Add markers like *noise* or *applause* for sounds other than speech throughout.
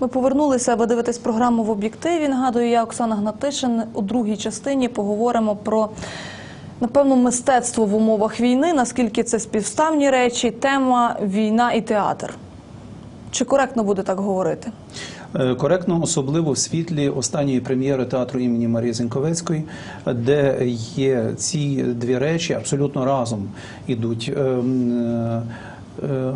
Ми повернулися. Ви дивитесь програму в об'єктиві. Нагадую, я Оксана Гнатишин. У другій частині поговоримо про напевно мистецтво в умовах війни. Наскільки це співставні речі, тема війна і театр. Чи коректно буде так говорити? Е, Коректно, особливо в світлі останньої прем'єри театру імені Марії Зіньковецької, де є ці дві речі абсолютно разом ідуть. Ем, е, е,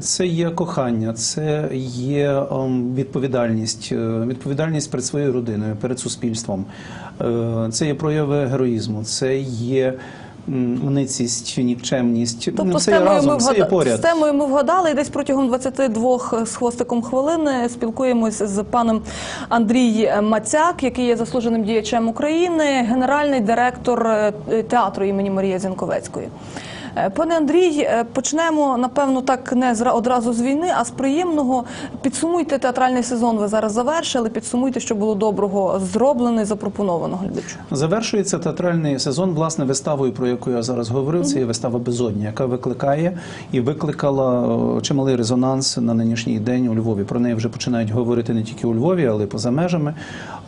Це є кохання, це є ем, відповідальність, відповідальність перед своєю родиною, перед суспільством. Це є прояви героїзму, це є м, чи нікчемність. Тобто Ну, з це разом, ми є вгада... з темою ми вгадали і десь протягом 22 з хвостиком хвилини спілкуємось з паном Андрій Мацяк, який є заслуженим діячем України, генеральний директор е, театру імені Марії Зінковецької. Е, Пане Андрій, е, почнемо напевно так не одразу з війни, а з приємного. Підсумуйте театральний сезон. Ви зараз завершили. Підсумуйте, що було доброго зроблено і запропоновано глядачу. Завершується театральний сезон власне виставою, про яку я зараз говорив. Це є вистава Безодня, яка викликає і викликала чималий резонанс на нинішній день у Львові. Про неї вже починають говорити не тільки у Львові, але й поза межами.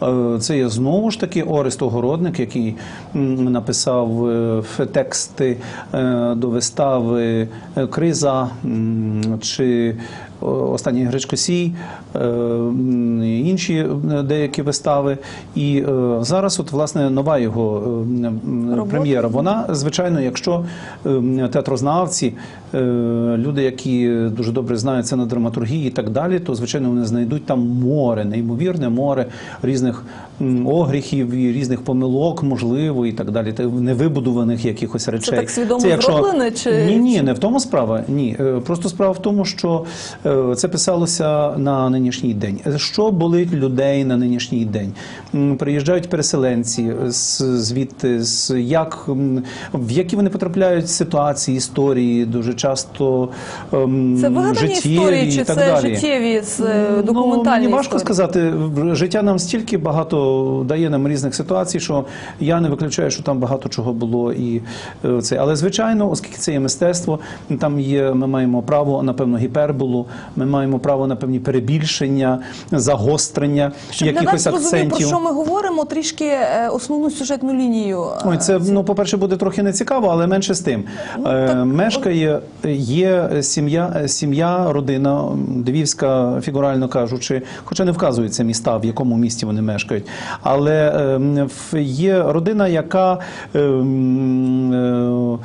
Е, Це є знову ж таки Орест Огородник, який написав тексти до вистави е, Криза чи Останній Гречкосій, е, інші е, деякі вистави. І зараз, от власне, нова його Робота. прем'єра. Вона, звичайно, якщо театрознавці, люди, які дуже добре знаються на драматургії і так далі, то звичайно вони знайдуть там море, неймовірне море різних огріхів і різних помилок, можливо, і так далі, та невибудуваних якихось речей. так свідомо зроблене, чи- ні, ні, не в тому справа. Ні, Е, просто справа в тому, що е, це писалося на нинішній день. Що болить людей на нинішній день? Приїжджають переселенці звідти, з як в які вони потрапляють ситуації, історії дуже часто ем, Це вигадані історії, і чи так це далі. життєві з е, Ну, документальні мені важко історії? сказати. Життя нам стільки багато дає нам різних ситуацій, що я не виключаю, що там багато чого було і е, це. Але звичайно, оскільки це є мистецтво, там є. Ми маємо право на певну гіперболу, ми маємо право на певні перебільшення, загострення Щоб якихось глядач зрозумів, про що ми говоримо, трішки е, основну сюжетну лінію. е, Ой, це ну, по-перше, буде трохи нецікаво, але менше з тим. Е, мешкає є сім'я, сім'я, родина Львівська, фігурально кажучи, хоча не вказуються міста, в якому місті вони мешкають. Але е, є родина, яка е, м, е,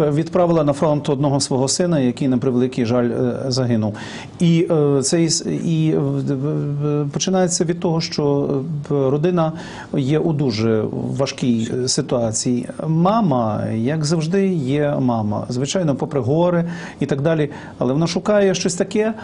відправила на фронт одного свого сина, який на превеликий жаль е, загинув. І е, цей с- і починається від того, що родина є у дуже важкій ситуації. Мама, як завжди, є мама. Звичайно, попри гори і так далі, але вона шукає щось таке,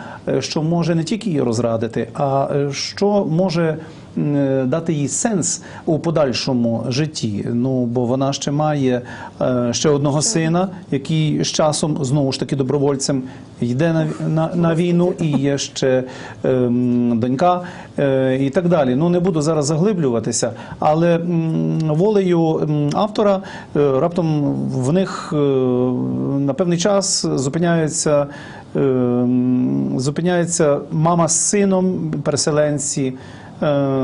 що може не тільки її розрадити, а що може. Е, Дати їй сенс у подальшому житті. Ну бо вона ще має е, ще одного сина, який з часом знову ж таки добровольцем йде на, на, на війну, і є ще ем, донька е, і так далі. Ну не буду зараз заглиблюватися, але м, волею автора е, раптом в них е, на певний час зупиняються. ем, Зупиняється мама з сином, переселенці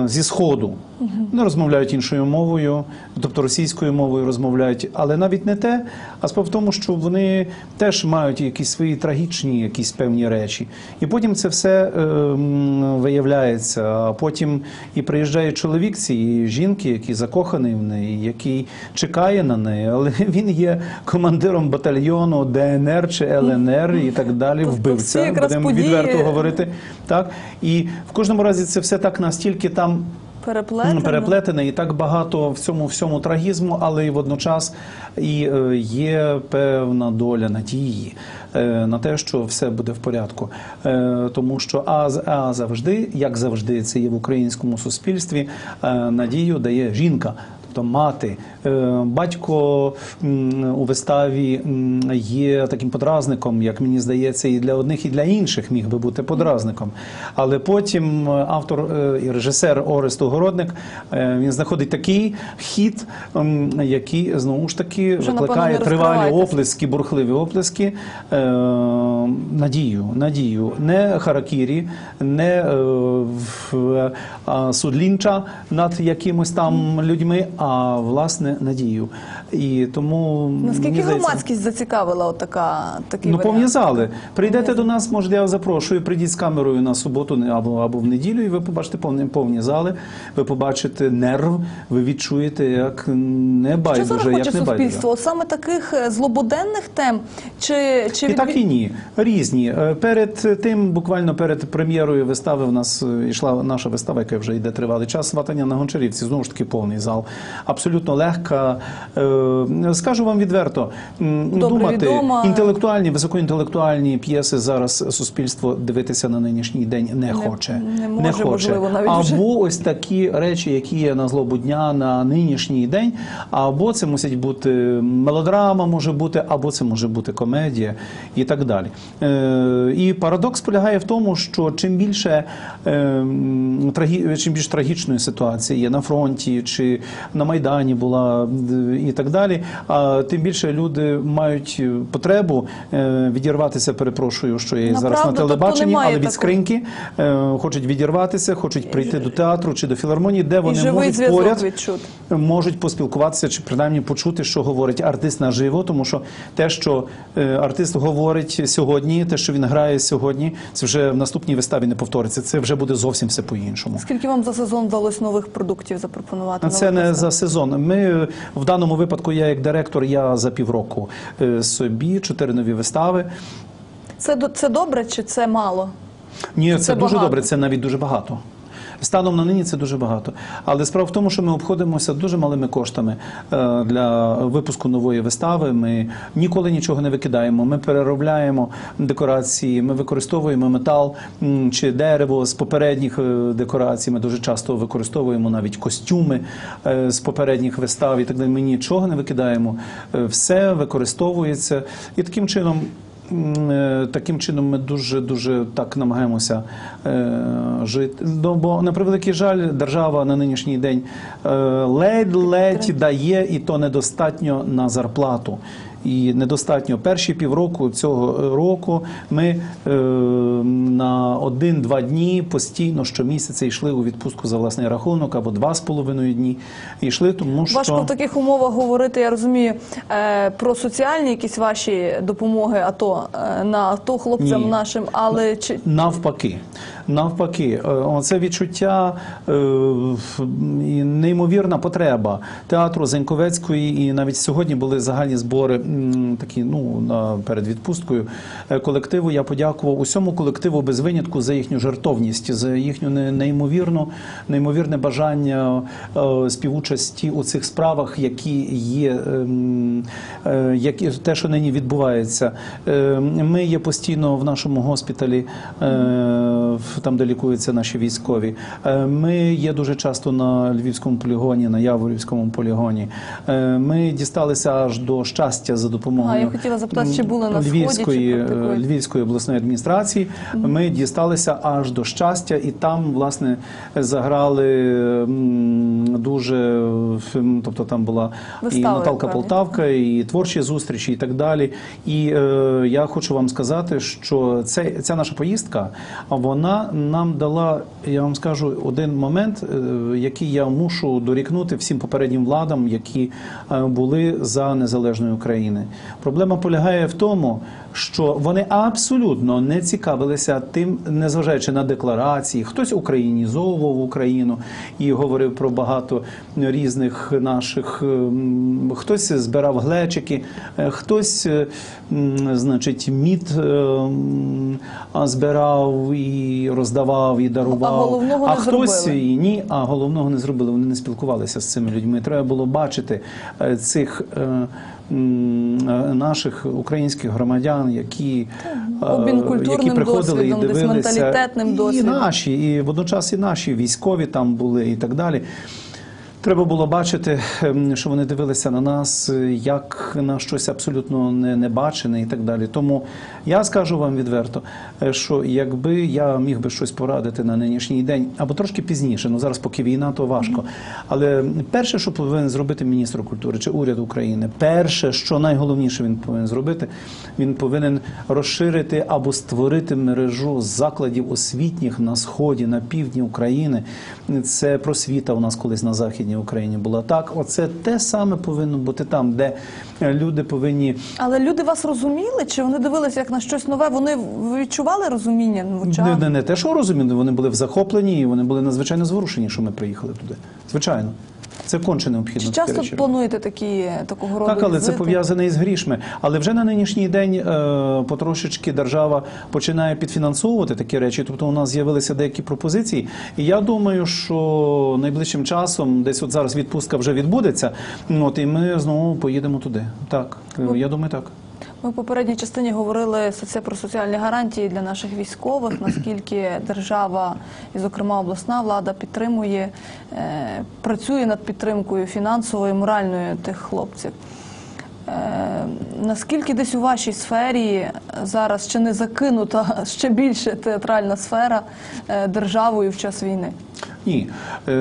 зі сходу. Вони розмовляють іншою мовою, тобто російською мовою розмовляють, але навіть не те, а справа в тому, що вони теж мають якісь свої трагічні, якісь певні речі. І потім це все е, виявляється. А потім і приїжджає чоловік цієї жінки, який закоханий в неї, який чекає на неї, але *laughs* він є командиром батальйону ДНР чи ЛНР і так далі. Вбивця, будемо відверто говорити. Так і в кожному разі це все так настільки там. Переплетено. Переплетене і так багато в цьому всьому трагізму, але і водночас і е, є певна доля надії е, на те, що все буде в порядку. Е, Тому що а, а завжди, як завжди, це є в українському суспільстві, надію дає жінка. Тобто мати. Е, Батько у виставі є таким подразником, як мені здається, і для одних, і для інших міг би бути подразником. Але потім е, автор е, і режисер Орест Огородник е, він знаходить такий хід, який знову ж таки викликає тривалі оплески, бурхливі оплески, надію, надію, не харакірі, не в, судлінча над якимось там людьми, а власне надію. І тому Наскільки громадськість зацікавила от така такий Ну, варіант? повні зали. Прийдете до нас, може, я запрошую. Прийдіть з камерою на суботу або, або в неділю, і ви побачите повні, повні зали. Ви побачите нерв, ви відчуєте, як не Що байдуже, хоче як не суспільство? Саме таких е, злободенних тем? Чи, чи І так і ні. Різні. Е, Перед тим, буквально перед прем'єрою вистави, в нас е, йшла наша вистава, яка вже йде тривалий час. Сватання на Гончарівці. Знову ж таки повний зал. Абсолютно легка. Е, Скажу вам відверто, Добре думати відома. інтелектуальні, високоінтелектуальні п'єси зараз суспільство дивитися на нинішній день не, хоче. не може, можливо, навіть вже. Або ось такі речі, які є на злобу дня на нинішній день, або це мусить бути мелодрама, може бути, або це може бути комедія і так далі. Е, і парадокс полягає в тому, що чим більше е, чим більш трагічної ситуації є на фронті чи на майдані була і так далі, а тим більше люди мають потребу е, відірватися. Перепрошую, що я є зараз на тобто телебаченні, але від такого. скриньки е, хочуть відірватися, хочуть прийти до театру чи до філармонії, де вони можуть поряд відчути? можуть поспілкуватися чи принаймні почути, що говорить артист наживо, тому що те, що е, артист говорить сьогодні, те, що він грає сьогодні, це вже в наступній виставі не повториться. Це вже буде зовсім все по-іншому. Скільки вам за сезон вдалося нових продуктів запропонувати? Це не за сезон. Ми е, в даному випадку, я як директор, я за півроку е, собі чотири нові вистави. Це, це добре чи це мало? Ні, це, це дуже багато? добре, це навіть дуже багато. Станом на нині це дуже багато. Але справа в тому, що ми обходимося дуже малими коштами е, для випуску нової вистави. Ми ніколи нічого не викидаємо. Ми переробляємо декорації, ми використовуємо метал чи дерево з попередніх е, декорацій. Ми дуже часто використовуємо навіть костюми е, з попередніх вистав і так далі. Ми нічого не викидаємо. Все використовується і таким чином. Е, Таким чином ми дуже дуже так намагаємося е, жити. Ну, бо на превеликий жаль, держава на нинішній день е, ледь-ледь дає, і то недостатньо на зарплату. І недостатньо перші півроку цього року ми е, на один-два дні постійно щомісяця йшли у відпустку за власний рахунок або два з половиною дні. Йшли, тому що Важко в таких умовах говорити, я розумію, е, про соціальні якісь ваші допомоги АТО е, на АТО хлопцям Ні. нашим, але чи Навпаки, навпаки, е, оце відчуття е, і неймовірна потреба театру Зеньковецької, і навіть сьогодні були загальні збори такі, ну перед відпусткою е, колективу. Я подякував усьому колективу без винятку за їхню жертовність, за їхню не- неймовірну, неймовірне бажання співучасті у цих справах, які є, ем, які те, що нині відбувається. Е, Ми є постійно в нашому госпіталі, там, де лікуються наші військові. Е, Ми є дуже часто на Львівському полігоні, на Яворівському полігоні. Е, Ми дісталися аж до щастя за допомогою А, я хотіла запитати, чи були на Сході, чи Львівської, е, практикуєте? Львівської обласної адміністрації. Ми дісталися аж до щастя, і там власне заграли дуже тобто там була і Наталка. Полтавка, і творчі зустрічі, і так далі. І е, я хочу вам сказати, що це, ця наша поїздка, а нам дала, я вам скажу, один момент, е, який я мушу дорікнути всім попереднім владам, які е, були за незалежної України. Проблема полягає в тому, що вони абсолютно не цікавилися тим, незважаючи на декларації. Хтось українізовував Україну і говорив про багато різних наших. ем, Хтось збирав глечики, е, хтось, е, значить, мід збирав і роздавав, і дарував. А головного а не хтось зробили. і ні, а головного не зробили. Вони не спілкувалися з цими людьми. Треба було бачити е, цих. е, е, Наших українських громадян, які, які приходили і дивилися, десь менталітетним і досвідом. наші, і водночас і наші військові там були, і так далі. Треба було бачити, ем, що вони дивилися на нас як на щось абсолютно не- небачене і так далі. Тому я скажу вам відверто, е, що якби я міг би щось порадити на нинішній день, або трошки пізніше, ну зараз поки війна, то важко. Але перше, що повинен зробити міністр культури чи уряд України, перше, що найголовніше він повинен зробити, він повинен розширити або створити мережу закладів освітніх на сході, на півдні України. Це просвіта у нас колись на західній Україні була так. Оце те саме повинно бути там, де е, люди повинні Але люди вас розуміли, чи вони дивилися як на щось нове? Вони відчували розуміння очах? не, не, не те, що розуміли, вони були в захопленні і вони були надзвичайно зворушені, що ми приїхали туди. Звичайно, це конче необхідно. Чи часто речі. плануєте такі такого роду Так, але це пов'язане із грішми. Але вже на нинішній день е, потрошечки держава починає підфінансовувати такі речі. Тобто у нас з'явилися деякі пропозиції. І я думаю, що найближчим часом, десь от зараз відпустка вже відбудеться. От і ми знову поїдемо туди. Так, е, я думаю, так. Ми в попередній частині говорили про соціальні гарантії для наших військових, *clears throat* наскільки держава, і, зокрема, обласна влада підтримує, е, працює над підтримкою фінансовою, моральною тих хлопців. Е, наскільки десь у вашій сфері зараз ще не закинута *laughs* ще більше театральна сфера е, державою в час війни? Ні, е,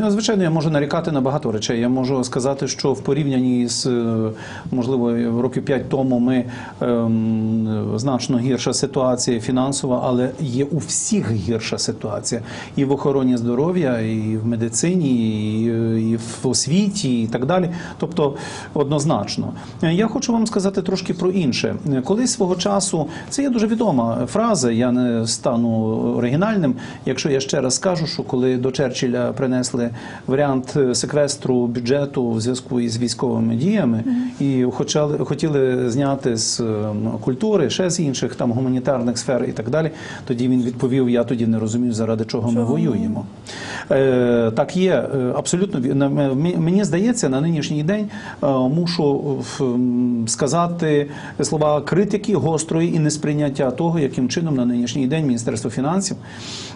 ну, звичайно, я можу нарікати на багато речей. Я можу сказати, що в порівнянні з е, можливо років п'ять тому ми ем, значно гірша ситуація фінансова, але є у всіх гірша ситуація і в охороні здоров'я, і в медицині, і, і в освіті, і так далі. Тобто, однозначно, я хочу вам сказати трошки про інше. Колись свого часу це є дуже відома фраза. Я не стану оригінальним, якщо я ще раз скажу, що коли до Черчилля принесли варіант секвестру бюджету в зв'язку із військовими діями, і хочали, хотіли зняти з ем, культури, ще з інших там гуманітарних сфер і так далі. Тоді він відповів: Я тоді не розумію, заради чого ми воюємо. Е, так є е, абсолютно мені здається, на нинішній день е, мушу сказати слова критики гострої і несприйняття того, яким чином на нинішній день Міністерство фінансів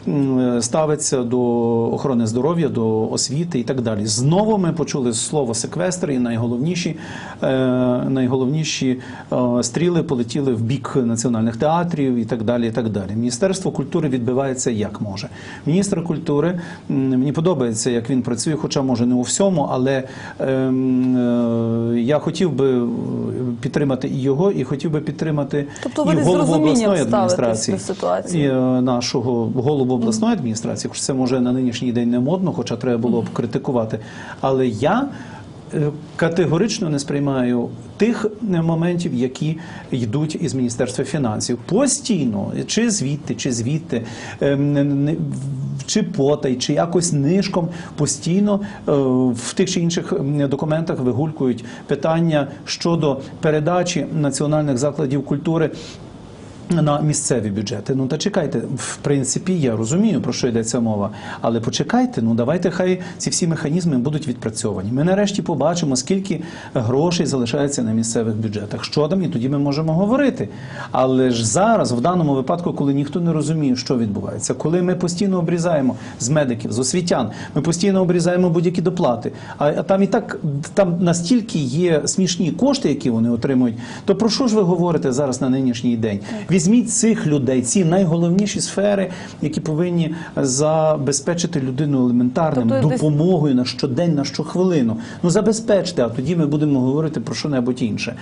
е, ставиться до охорони здоров'я, до освіти і так далі. Знову ми почули слово секвестр, і найголовніші, е, найголовніші е, стріли полетіли в бік національних театрів і так далі. І так далі. Міністерство культури відбивається як може. Міністр культури мені подобається, як він працює, хоча може не у всьому, але ем, е, я хотів би підтримати і його, і хотів би підтримати Тобто і голову обласної адміністрації ситуації? нашого голову обласної адміністрації, хоч це може на нинішній день не модно, хоча треба було б критикувати. Але я е, категорично не сприймаю тих е, моментів, які йдуть із Міністерства фінансів. Постійно, чи звідти, чи звідти, е, не- чи потай, чи якось нишком постійно е, в тих чи інших документах вигулькують питання щодо передачі національних закладів культури на місцеві бюджети. Ну та чекайте, в принципі, я розумію, про що йдеться мова. Але почекайте, ну давайте хай ці всі механізми будуть відпрацьовані. Ми нарешті побачимо, скільки грошей залишається на місцевих бюджетах. Що там, і тоді ми можемо говорити. Але ж зараз, в даному випадку, коли ніхто не розуміє, що відбувається, коли ми постійно обрізаємо з медиків, з освітян, ми постійно обрізаємо будь-які доплати. А, там і так там настільки є смішні кошти, які вони отримують. То про що ж ви говорите зараз на нинішній день? Візьміть цих людей, ці найголовніші сфери, які повинні забезпечити людину елементарним Тобто десь- допомогою на щодень, на щохвилину. Ну забезпечте, а тоді ми будемо говорити про що-небудь інше.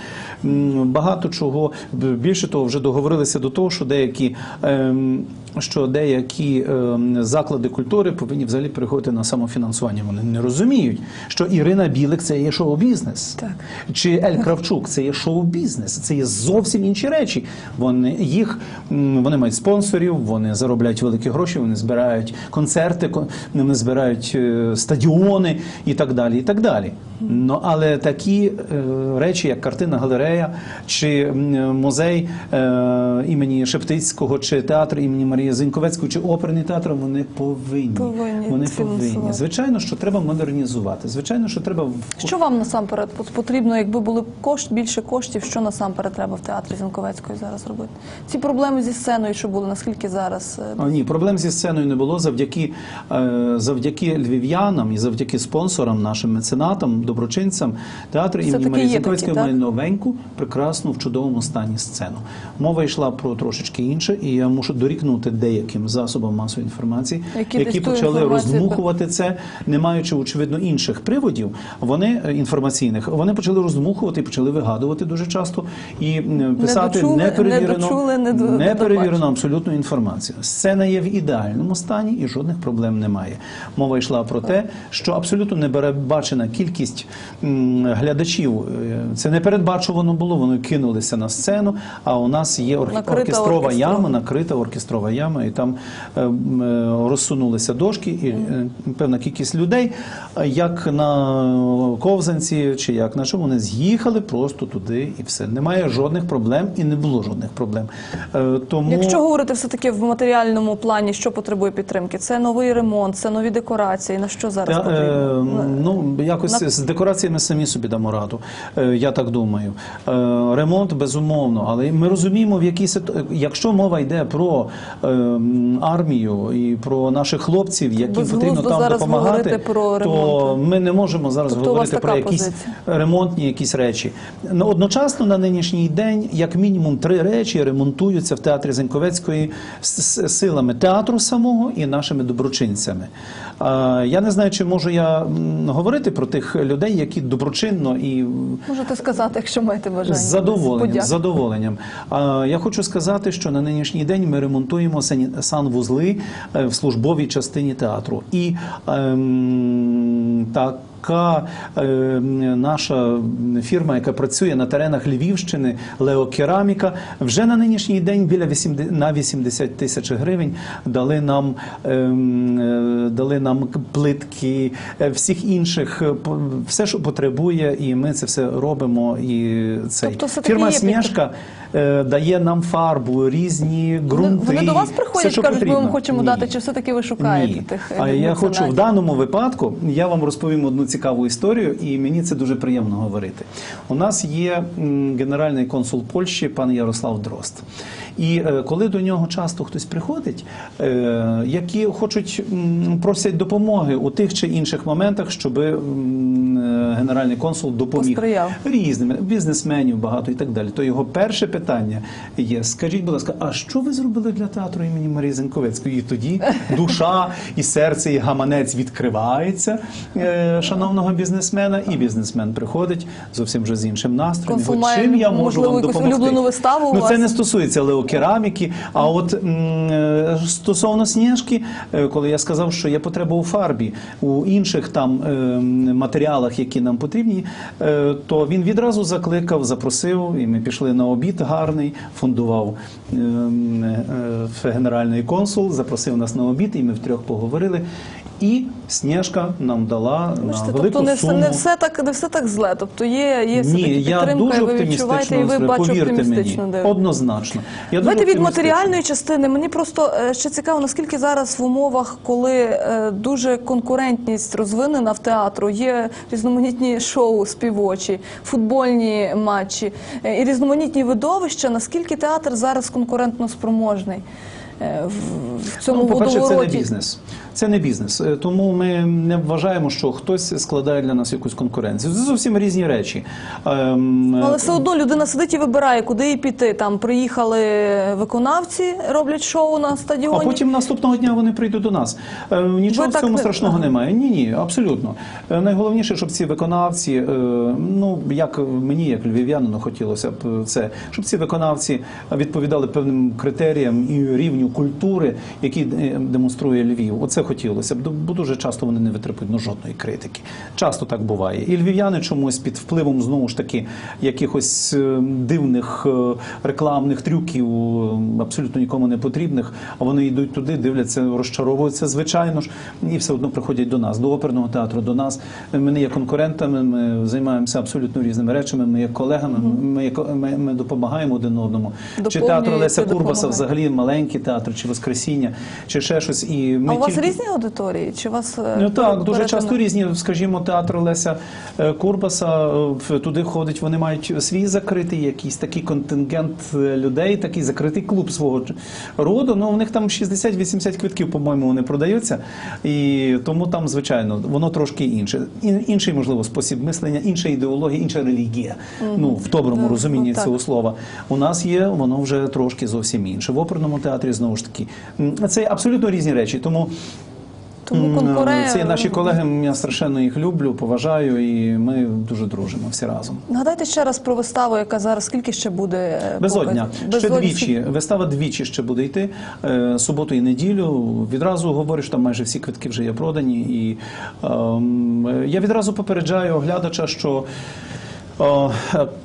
Багато чого більше того, вже договорилися до того, що деякі. ем, Що деякі ем, заклади культури повинні взагалі переходити на самофінансування. Вони не розуміють, що Ірина Білик це є шоу-бізнес. Так. Чи Ель Кравчук це є шоу-бізнес, це є зовсім інші речі. Вони їх вони мають спонсорів, вони заробляють великі гроші, вони збирають концерти, вони збирають е, стадіони і так далі. І так далі. Ну але такі е, речі, як картина галерея, чи музей е, імені Шептицького, чи театр імені Марії Зиньковецької, чи оперний театр, вони повинні, Повинні. Вони фінансувати. повинні. Звичайно, що треба модернізувати. Звичайно, що треба Що вам насамперед потрібно, якби були кошт, більше коштів, що насамперед треба в театрі Зінковецької зараз робити? Ці проблеми зі сценою, що були, наскільки зараз е, А, ні, проблем зі сценою не було завдяки, е, завдяки львів'янам і завдяки спонсорам, нашим меценатам, доброчинцям. Театр імені Марії Зінковецької має новеньку, прекрасну, в чудовому стані сцену. Мова йшла про трошечки інше, і я мушу дорікнути деяким засобам масової інформації, Які які, почали роздмухувати це, не маючи очевидно інших приводів. Вони е, інформаційних вони почали роздмухувати і почали вигадувати дуже часто і писати дочули, неперевірено, не не абсолютну інформацію. Сцена є в ідеальному стані і жодних проблем немає. Мова йшла про те, що абсолютно не передбачена кількість глядачів. Е, Це не передбачувано було. Вони кинулися на сцену. А у нас є ор- оркестрова оркестрова. яма, накрита оркестрова яма, і там е, розсунулися дошки, певна кількість людей, е, як на ковзанці чи як на чому, вони з'їхали просто туди, і все. Немає жодних проблем і не було жодних проблем. Е, Тому Якщо говорити все таки в матеріальному плані, що потребує підтримки? Це новий ремонт, це нові декорації. На що зараз Та, потрібно? е, ну, якось На- з декораціями самі собі дамо раду, е, я так думаю. Е, ремонт, безумовно, але ми розуміємо, в якій ситу... якщо мова йде про е, армію і про наших хлопців, яким потрібно там допомагати, про то ми не можемо зараз Тобто говорити про якісь позиція? ремонтні якісь речі. Ну, одночасно на нинішній день, як мінімум, три речі ремонтуються в театрі Зеньковецької силами театру самого і нашими доброчинцями. Я не знаю, чи можу я говорити про тих людей, які доброчинно і Можете сказати, якщо маєте бажання. з задоволенням. З задоволенням. Я хочу сказати, що на нинішній день ми ремонтуємо санвузли е, в службовій частині театру. І ем, така ем, наша фірма, яка працює на теренах Львівщини, Леокераміка, вже на нинішній день біля 80, на 80 тисяч гривень дали нам, ем, е, дали нам плитки, е, всіх інших, е, все, що потребує, і ми це все робимо. І цей Тобто фірма е, дає нам фарбу, різні ґрунти. Вони до вас приходять, все, кажуть, ми вам хочемо Ні. дати, чи все-таки ви шукаєте Ні. тих А я хочу в даному випадку, я вам розповім одну цікаву історію, і мені це дуже приємно говорити. У нас є генеральний консул Польщі, пан Ярослав Дрозд. І е, коли до нього часто хтось приходить, е, які хочуть просять допомоги у тих чи інших моментах, щоб е, генеральний консул допоміг Посприяв. різними бізнесменів багато і так далі. То його перше питання є: скажіть, будь ласка, а що ви зробили для театру імені Марії Зенковецької? І тоді душа і серце, і гаманець відкривається шановного бізнесмена, і бізнесмен приходить зовсім вже з іншим настроєм. Чим я можу можливо, вам допомогти? улюблену виставу ну, це вас? не стосується леокераміки. А от е, стосовно сніжки, е, коли я сказав, що є потреба у фарбі, у інших там е, матеріалах, які нам потрібні, то він відразу закликав, запросив, і ми пішли на обід гарний, е, генеральний консул, запросив нас на обід, і ми втрьох поговорили. І Сніжка нам дала Бачите, на тобто не все, суму. не все так, не все так зле. Тобто є, є все-таки Ні, я підтримка, дуже ви відчуваєте, і ви бачу оптимістично мені, однозначно. Я Давайте від матеріальної частини. Мені просто е, ще цікаво, наскільки зараз в умовах, коли е, дуже конкурентність розвинена в театру, є різноманітні шоу співочі, футбольні матчі е, і різноманітні видовища, наскільки театр зараз конкурентно спроможний е, в- цьому Ну, по-перше, це не бізнес. Це не бізнес. Е, Тому ми не вважаємо, що хтось складає для нас якусь конкуренцію. Це зовсім різні речі. Ем, е, Але все одно людина сидить і вибирає, куди їй піти. Там приїхали виконавці, роблять шоу на стадіоні. А потім наступного дня вони прийдуть до нас. Е, Нічого в цьому не- страшного немає. Ні, ні, абсолютно. Найголовніше, щоб ці виконавці, ну як мені, як львів'янину, хотілося б це, щоб ці виконавці відповідали певним критеріям і рівню культури, які демонструє Львів. Оце хотілося б. Бо дуже часто вони не витримують ну, жодної критики. Часто так буває. І львів'яни чомусь під впливом знову ж таки якихось е, дивних е, рекламних трюків, е, абсолютно нікому не потрібних. А вони йдуть туди, дивляться, розчаровуються, звичайно ж, і все одно приходять до нас, до оперного театру, до нас. Ми не є конкурентами, ми займаємося абсолютно різними речами. Ми є колегами, ми, ми, ми допомагаємо один одному. Чи театр Леся Курбаса взагалі маленький театр, чи Воскресіння, чи ще щось. І ми А у вас тільки... різні аудиторії? Чи вас е, Ну так, дуже часто різні, скажімо, театр Леся е, Курбаса. е, Туди ходить, вони мають свій закритий якийсь такий контингент людей, такий закритий клуб свого роду. Ну, у них там 60-80 квитків, по-моєму, вони продаються. І тому там, звичайно, воно трошки інше. Інший, можливо, спосіб мислення, інша ідеологія, інша релігія. Ну, в доброму Ну, розумінні ну, цього слова. У нас є, воно вже трошки зовсім інше. В оперному театрі знову ж таки. Це абсолютно різні речі. Тому Тому М, конкуре... Це наші колеги, я страшенно їх люблю, поважаю, і ми дуже дружимо всі разом. Нагадайте ще раз про виставу, яка зараз скільки ще буде е, Безодня. Ще двічі. Вистава двічі ще буде йти. Е, Суботу і неділю. Відразу говорю, що там майже всі квитки вже є продані. І ем, я відразу попереджаю глядача, що. О,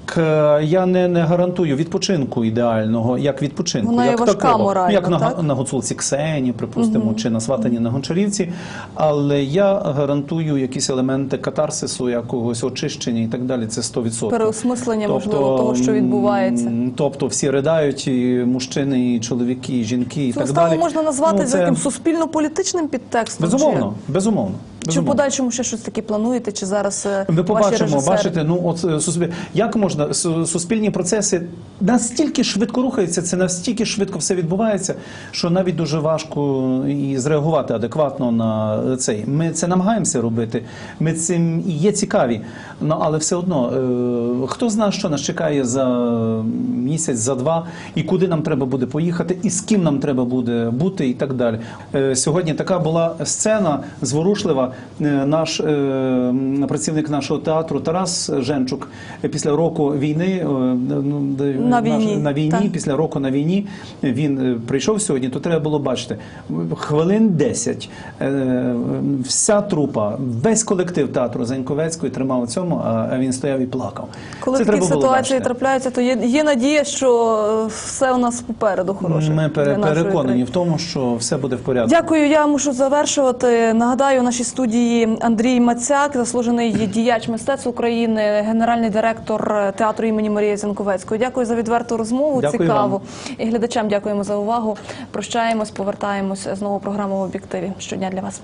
к, я не, не гарантую відпочинку ідеального, як відпочинку. Вона як важка такого. морально, як на, так? на гуцулці Ксені, припустимо, чи на сватані на Гончарівці. Але я гарантую якісь елементи катарсису, якогось очищення і так далі. Це 100%. Переосмислення, можливо, того, що відбувається. Тобто всі ridaють, і мужчини, і чоловіки, і жінки, і Цю так далі. можна назвати Ну, це- яким суспільно-політичним підтекстом? Безумовно, безумовно. Чи, в подальшому ще щось таке плануєте? Чи зараз е, Ми ваші побачимо, режисери? бачите, ну от е, суспіль... як можна суспільні процеси настільки швидко рухаються, це настільки швидко все відбувається, що навіть дуже важко і зреагувати адекватно на цей. Ми це намагаємося робити. Ми цим і є цікаві. Ну але все одно, е, хто знає, що нас чекає за місяць, за два, і куди нам треба буде поїхати, і з ким нам треба буде бути, і так далі. Е, Сьогодні така була сцена зворушлива. Е, Наш е, працівник нашого театру Тарас Женчук після року війни е, ну, На війні, на війні, так. після року на війні він прийшов сьогодні. То треба було бачити хвилин 10. е, Вся трупа, весь колектив театру Заньковецької тримав у цьому, а він стояв і плакав. Коли Це такі треба було ситуації бачити. трапляються, то є, є надія, що все у нас попереду хороше. Ми переконані в тому, що все буде в порядку. Дякую. Я мушу завершувати. Нагадаю, у нашій студії Андрій Мацяк, заслужений діяч мистецтв України, генеральний директор театру імені Марії Зінковецької. Дякую за відверту розмову. Дякую цікаву вам. і глядачам. Дякуємо за увагу. Прощаємось, повертаємось знову. Програму в об'єктиві щодня для вас.